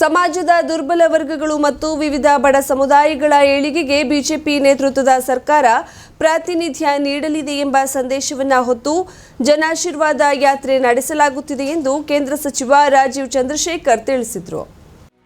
ಸಮಾಜದ ದುರ್ಬಲ ವರ್ಗಗಳು ಮತ್ತು ವಿವಿಧ ಬಡ ಸಮುದಾಯಗಳ ಏಳಿಗೆಗೆ ಬಿಜೆಪಿ ನೇತೃತ್ವದ ಸರ್ಕಾರ ಪ್ರಾತಿನಿಧ್ಯ ನೀಡಲಿದೆ ಎಂಬ ಸಂದೇಶವನ್ನ ಹೊತ್ತು ಜನಾಶೀರ್ವಾದ ಯಾತ್ರೆ ನಡೆಸಲಾಗುತ್ತಿದೆ ಎಂದು ಕೇಂದ್ರ ಸಚಿವ ರಾಜೀವ್ ಚಂದ್ರಶೇಖರ್ ತಿಳಿಸಿದರು.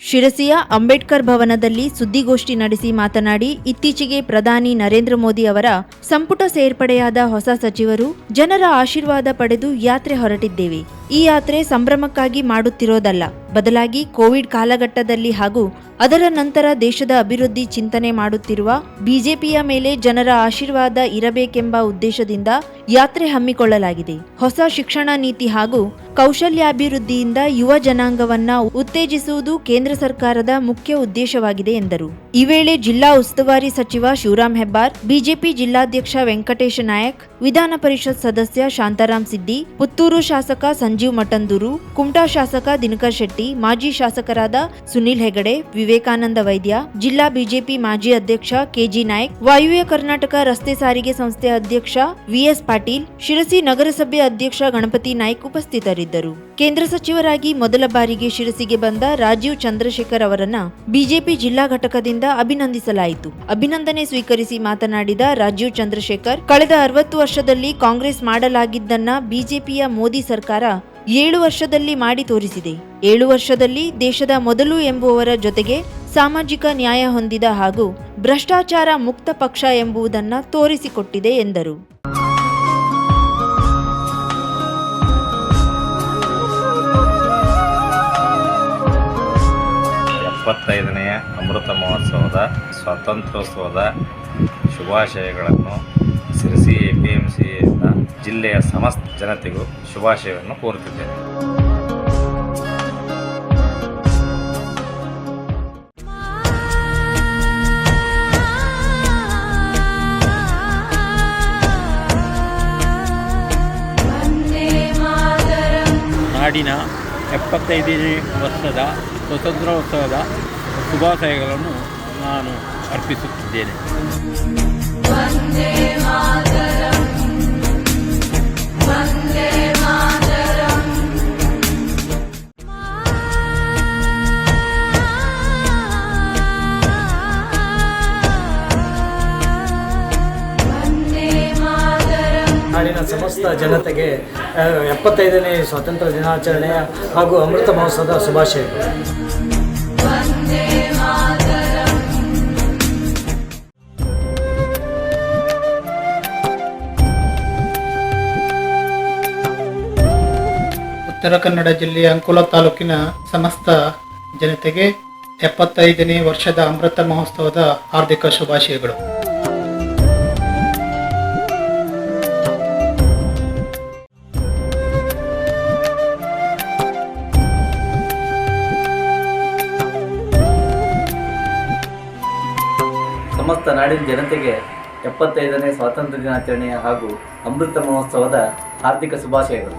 ಶಿರಸಿಯ ಅಂಬೇಡ್ಕರ್ ಭವನದಲ್ಲಿ ಸುದ್ದಿಗೋಷ್ಠಿ ನಡೆಸಿ ಮಾತನಾಡಿ, ಇತ್ತೀಚೆಗೆ ಪ್ರಧಾನಿ ನರೇಂದ್ರ ಮೋದಿ ಅವರ ಸಂಪುಟ ಸೇರ್ಪಡೆಯಾದ ಹೊಸ ಸಚಿವರು ಜನರ ಆಶೀರ್ವಾದ ಪಡೆದು ಯಾತ್ರೆ ಹೊರಟಿದ್ದೇವೆ. ಈ ಯಾತ್ರೆ ಸಂಭ್ರಮಕ್ಕಾಗಿ ಮಾಡುತ್ತಿರೋದಲ್ಲ. ಬದಲಾಗಿ ಕೋವಿಡ್ ಕಾಲಘಟ್ಟದಲ್ಲಿ ಹಾಗೂ ಅದರ ನಂತರ ದೇಶದ ಅಭಿವೃದ್ಧಿ ಚಿಂತನೆ ಮಾಡುತ್ತಿರುವ ಬಿಜೆಪಿಯ ಮೇಲೆ ಜನರ ಆಶೀರ್ವಾದ ಇರಬೇಕೆಂಬ ಉದ್ದೇಶದಿಂದ ಯಾತ್ರೆ ಹಮ್ಮಿಕೊಳ್ಳಲಾಗಿದೆ. ಹೊಸ ಶಿಕ್ಷಣ ನೀತಿ ಹಾಗೂ ಕೌಶಲ್ಯಾಭಿವೃದ್ಧಿಯಿಂದ ಯುವ ಜನಾಂಗವನ್ನ ಉತ್ತೇಜಿಸುವುದು ಕೇಂದ್ರ ಸರ್ಕಾರದ ಮುಖ್ಯ ಉದ್ದೇಶವಾಗಿದೆ ಎಂದರು. ಈ ವೇಳೆ ಜಿಲ್ಲಾ ಉಸ್ತುವಾರಿ ಸಚಿವ ಶಿವರಾಮ್ ಹೆಬ್ಬಾರ್, ಬಿಜೆಪಿ ಜಿಲ್ಲಾಧ್ಯಕ್ಷ ವೆಂಕಟೇಶ ನಾಯಕ್, ವಿಧಾನ ಪರಿಷತ್ ಸದಸ್ಯ ಶಾಂತಾರಾಮ್ ಸಿದ್ದಿ, ಪುತ್ತೂರು ಶಾಸಕ ಸಂಜೀವ್ ಮಠಂದೂರು, ಕುಮಟಾ ಶಾಸಕ ದಿನಕರ್ ಶೆಟ್ಟಿ, ಮಾಜಿ ಶಾಸಕರಾದ ಸುನಿಲ್ ಹೆಗಡೆ, ವಿವೇಕಾನಂದ ವೈದ್ಯ, ಜಿಲ್ಲಾ ಬಿಜೆಪಿ ಮಾಜಿ ಅಧ್ಯಕ್ಷ ಕೆಜಿ ನಾಯಕ್, ವಾಯುವ್ಯ ಕರ್ನಾಟಕ ರಸ್ತೆ ಸಾರಿಗೆ ಸಂಸ್ಥೆ ಅಧ್ಯಕ್ಷ ವಿಎಸ್ ಪಾಟೀಲ್, ಶಿರಸಿ ನಗರಸಭೆ ಅಧ್ಯಕ್ಷ ಗಣಪತಿ ನಾಯ್ಕ್ ಉಪಸ್ಥಿತರಿದ್ದರು. ಕೇಂದ್ರ ಸಚಿವರಾಗಿ ಮೊದಲ ಬಾರಿಗೆ ಶಿರಸಿಗೆ ಬಂದ ರಾಜೀವ್ ಚಂದ್ರಶೇಖರ್ ಅವರನ್ನ ಬಿಜೆಪಿ ಜಿಲ್ಲಾ ಘಟಕದಿಂದ ಅಭಿನಂದಿಸಲಾಯಿತು. ಅಭಿನಂದನೆ ಸ್ವೀಕರಿಸಿ ಮಾತನಾಡಿದ ರಾಜೀವ್ ಚಂದ್ರಶೇಖರ್, ಕಳೆದ ಅರವತ್ತು ವರ್ಷದಲ್ಲಿ ಕಾಂಗ್ರೆಸ್ ಮಾಡಲಾಗಿದ್ದನ್ನ ಬಿಜೆಪಿಯ ಮೋದಿ ಸರ್ಕಾರ ಏಳು ವರ್ಷದಲ್ಲಿ ಮಾಡಿ ತೋರಿಸಿದೆ. ಏಳು ವರ್ಷದಲ್ಲಿ ದೇಶದ ಮೊದಲು ಎಂಬುವವರ ಜೊತೆಗೆ ಸಾಮಾಜಿಕ ನ್ಯಾಯ ಹೊಂದಿದ ಹಾಗೂ ಭ್ರಷ್ಟಾಚಾರ ಮುಕ್ತ ಪಕ್ಷ ಎಂಬುದನ್ನು ತೋರಿಸಿಕೊಟ್ಟಿದೆ ಎಂದರು. ಎಪ್ಪತ್ತೈದನೆಯ ಅಮೃತ ಮಹೋತ್ಸವದ ಸ್ವಾತಂತ್ರ್ಯೋತ್ಸವದ ಶುಭಾಶಯಗಳನ್ನು ಸಿರಿಸಿ ಎ ಪಿ ಎಂ ಸಿಯಿಂದ ಜಿಲ್ಲೆಯ ಸಮಸ್ತ ಜನತೆಗೂ ಶುಭಾಶಯವನ್ನು ಕೋರುತ್ತಿದ್ದೇನೆ. ನಾಡಿನ ಎಪ್ಪತ್ತೈದನೇ ವರ್ಷದ ಸ್ವತಂತ್ರೋತ್ಸವದ ಶುಭಾಶಯಗಳನ್ನು ನಾನು ಅರ್ಪಿಸುತ್ತಿದ್ದೇನೆ. ನಾಡಿನ ಸಮಸ್ತ ಜನತೆಗೆ ಎಪ್ಪತ್ತೈದನೇ ಸ್ವಾತಂತ್ರ್ಯ ದಿನಾಚರಣೆಯ ಹಾಗೂ ಅಮೃತ ಮಹೋತ್ಸವದ ಶುಭಾಶಯಗಳು. ಉತ್ತರ ಕನ್ನಡ ಜಿಲ್ಲೆಯ ಅಂಕೋಲ ತಾಲೂಕಿನ ಸಮಸ್ತ ಜನತೆಗೆ ಎಪ್ಪತ್ತೈದನೇ ವರ್ಷದ ಅಮೃತ ಮಹೋತ್ಸವದ ಹಾರ್ದಿಕ ಶುಭಾಶಯಗಳು. ಸಮಸ್ತ ನಾಡಿನ ಜನತೆಗೆ ಎಪ್ಪತ್ತೈದನೇ ಸ್ವಾತಂತ್ರ್ಯ ದಿನಾಚರಣೆಯ ಹಾಗೂ ಅಮೃತ ಮಹೋತ್ಸವದ ಹಾರ್ದಿಕ ಶುಭಾಶಯಗಳು.